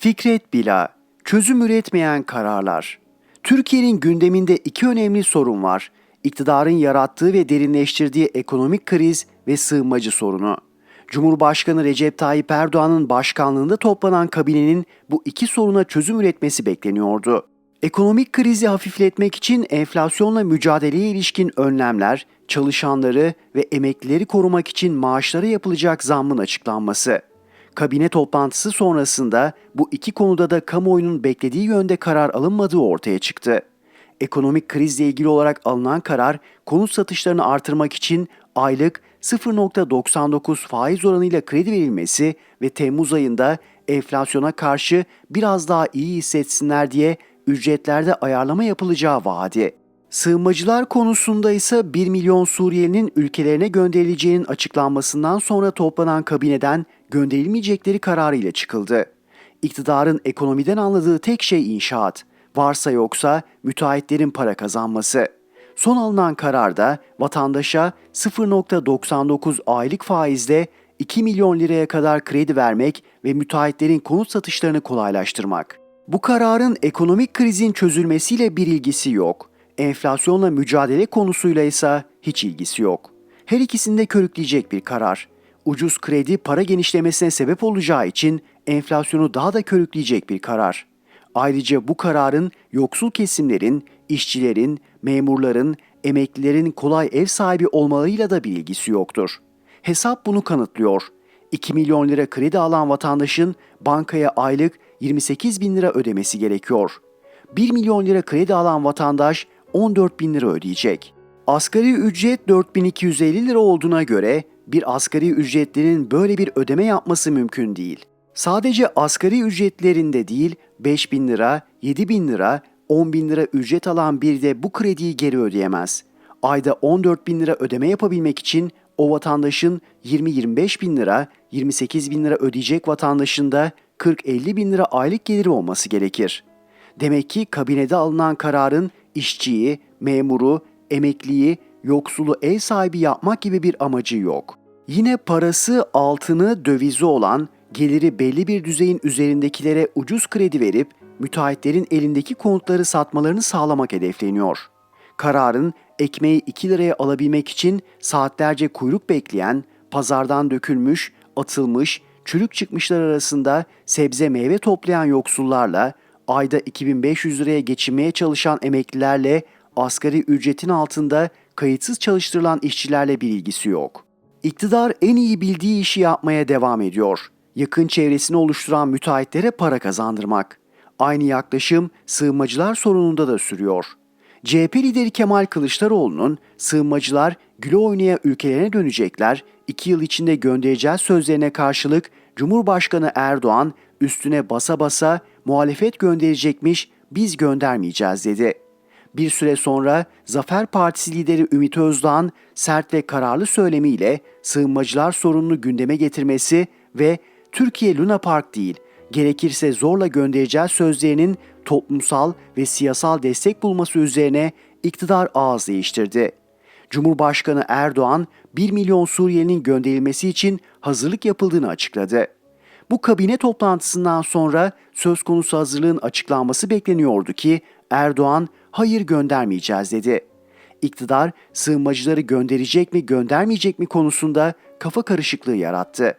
Fikret Bila, çözüm üretmeyen kararlar. Türkiye'nin gündeminde iki önemli sorun var. İktidarın yarattığı ve derinleştirdiği ekonomik kriz ve sığınmacı sorunu. Cumhurbaşkanı Recep Tayyip Erdoğan'ın başkanlığında toplanan kabinenin bu iki soruna çözüm üretmesi bekleniyordu. Ekonomik krizi hafifletmek için enflasyonla mücadeleye ilişkin önlemler, çalışanları ve emeklileri korumak için maaşlara yapılacak zammın açıklanması. Kabine toplantısı sonrasında bu iki konuda da kamuoyunun beklediği yönde karar alınmadığı ortaya çıktı. Ekonomik krizle ilgili olarak alınan karar konut satışlarını artırmak için aylık 0.99 faiz oranıyla kredi verilmesi ve Temmuz ayında enflasyona karşı biraz daha iyi hissetsinler diye ücretlerde ayarlama yapılacağı vaadi. Sığınmacılar konusunda ise 1 milyon Suriyelinin ülkelerine gönderileceğinin açıklanmasından sonra toplanan kabineden gönderilmeyecekleri kararıyla çıkıldı. İktidarın ekonomiden anladığı tek şey inşaat. Varsa yoksa müteahhitlerin para kazanması. Son alınan kararda vatandaşa 0.99 aylık faizle 2 milyon liraya kadar kredi vermek ve müteahhitlerin konut satışlarını kolaylaştırmak. Bu kararın ekonomik krizin çözülmesiyle bir ilgisi yok. Enflasyonla mücadele konusuyla ise hiç ilgisi yok. Her ikisini de körükleyecek bir karar. Ucuz kredi para genişlemesine sebep olacağı için enflasyonu daha da körükleyecek bir karar. Ayrıca bu kararın yoksul kesimlerin, işçilerin, memurların, emeklilerin kolay ev sahibi olmalarıyla da bir ilgisi yoktur. Hesap bunu kanıtlıyor. 2 milyon lira kredi alan vatandaşın bankaya aylık 28 bin lira ödemesi gerekiyor. 1 milyon lira kredi alan vatandaş 14 bin lira ödeyecek. Asgari ücret 4250 lira olduğuna göre bir asgari ücretlinin böyle bir ödeme yapması mümkün değil. Sadece asgari ücretlerinde değil 5 bin lira, 7 bin lira, 10 bin lira ücret alan biri de bu krediyi geri ödeyemez. Ayda 14 bin lira ödeme yapabilmek için o vatandaşın 20-25 bin lira, 28 bin lira ödeyecek vatandaşın da 40-50 bin lira aylık geliri olması gerekir. Demek ki kabinede alınan kararın işçiyi, memuru, emekliyi, yoksulu ev sahibi yapmak gibi bir amacı yok. Yine parası, altını, dövizi olan, geliri belli bir düzeyin üzerindekilere ucuz kredi verip müteahhitlerin elindeki konutları satmalarını sağlamak hedefleniyor. Kararın ekmeği 2 liraya alabilmek için saatlerce kuyruk bekleyen, pazardan dökülmüş, atılmış, çürük çıkmışlar arasında sebze meyve toplayan yoksullarla, ayda 2500 liraya geçinmeye çalışan emeklilerle, asgari ücretin altında kayıtsız çalıştırılan işçilerle bir ilgisi yok. İktidar en iyi bildiği işi yapmaya devam ediyor. Yakın çevresini oluşturan müteahhitlere para kazandırmak. Aynı yaklaşım sığınmacılar sorununda da sürüyor. CHP lideri Kemal Kılıçdaroğlu'nun sığınmacılar güle oynaya ülkelerine dönecekler, iki yıl içinde göndereceğiz sözlerine karşılık Cumhurbaşkanı Erdoğan üstüne basa basa muhalefet gönderecekmiş, biz göndermeyeceğiz dedi. Bir süre sonra Zafer Partisi lideri Ümit Özdağ'ın sert ve kararlı söylemiyle sığınmacılar sorununu gündeme getirmesi ve Türkiye Luna Park değil, gerekirse zorla göndereceğiz sözlerinin toplumsal ve siyasal destek bulması üzerine iktidar ağız değiştirdi. Cumhurbaşkanı Erdoğan 1 milyon Suriyelinin gönderilmesi için hazırlık yapıldığını açıkladı. Bu kabine toplantısından sonra söz konusu hazırlığın açıklanması bekleniyordu ki Erdoğan hayır göndermeyeceğiz dedi. İktidar sığınmacıları gönderecek mi göndermeyecek mi konusunda kafa karışıklığı yarattı.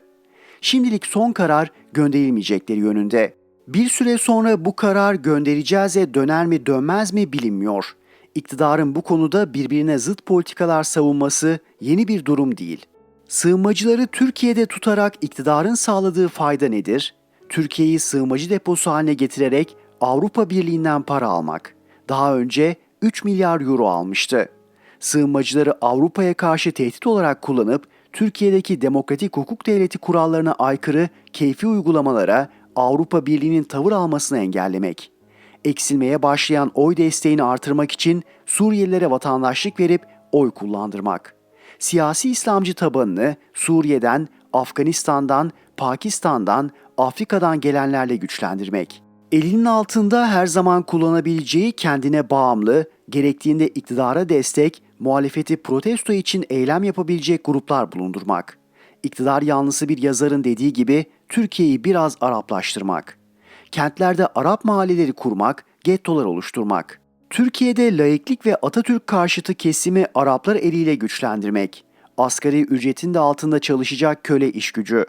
Şimdilik son karar gönderilmeyecekleri yönünde. Bir süre sonra bu karar göndereceğiz'e döner mi dönmez mi bilinmiyor. İktidarın bu konuda birbirine zıt politikalar savunması yeni bir durum değil. Sığınmacıları Türkiye'de tutarak iktidarın sağladığı fayda nedir? Türkiye'yi sığınmacı deposu haline getirerek Avrupa Birliği'nden para almak. Daha önce 3 milyar euro almıştı. Sığınmacıları Avrupa'ya karşı tehdit olarak kullanıp Türkiye'deki demokratik hukuk devleti kurallarına aykırı keyfi uygulamalara Avrupa Birliği'nin tavır almasını engellemek. Eksilmeye başlayan oy desteğini artırmak için Suriyelilere vatandaşlık verip oy kullandırmak. Siyasi İslamcı tabanını Suriye'den, Afganistan'dan, Pakistan'dan, Afrika'dan gelenlerle güçlendirmek. Elinin altında her zaman kullanabileceği kendine bağımlı, gerektiğinde iktidara destek, muhalefeti protesto için eylem yapabilecek gruplar bulundurmak. İktidar yanlısı bir yazarın dediği gibi Türkiye'yi biraz Araplaştırmak. kentlerde Arap mahalleleri kurmak, gettolar oluşturmak. Türkiye'de laiklik ve Atatürk karşıtı kesimi Araplar eliyle güçlendirmek. Asgari ücretin de altında çalışacak köle iş gücü.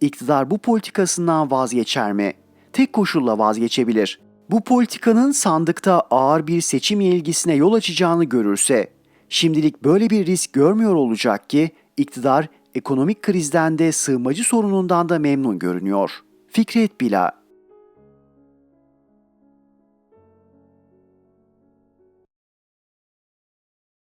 İktidar bu politikasından vazgeçer mi? Tek koşulla vazgeçebilir. Bu politikanın sandıkta ağır bir seçim yenilgisine yol açacağını görürse, şimdilik böyle bir risk görmüyor olacak ki iktidar ekonomik krizden de sığınmacı sorunundan da memnun görünüyor. Fikret Bila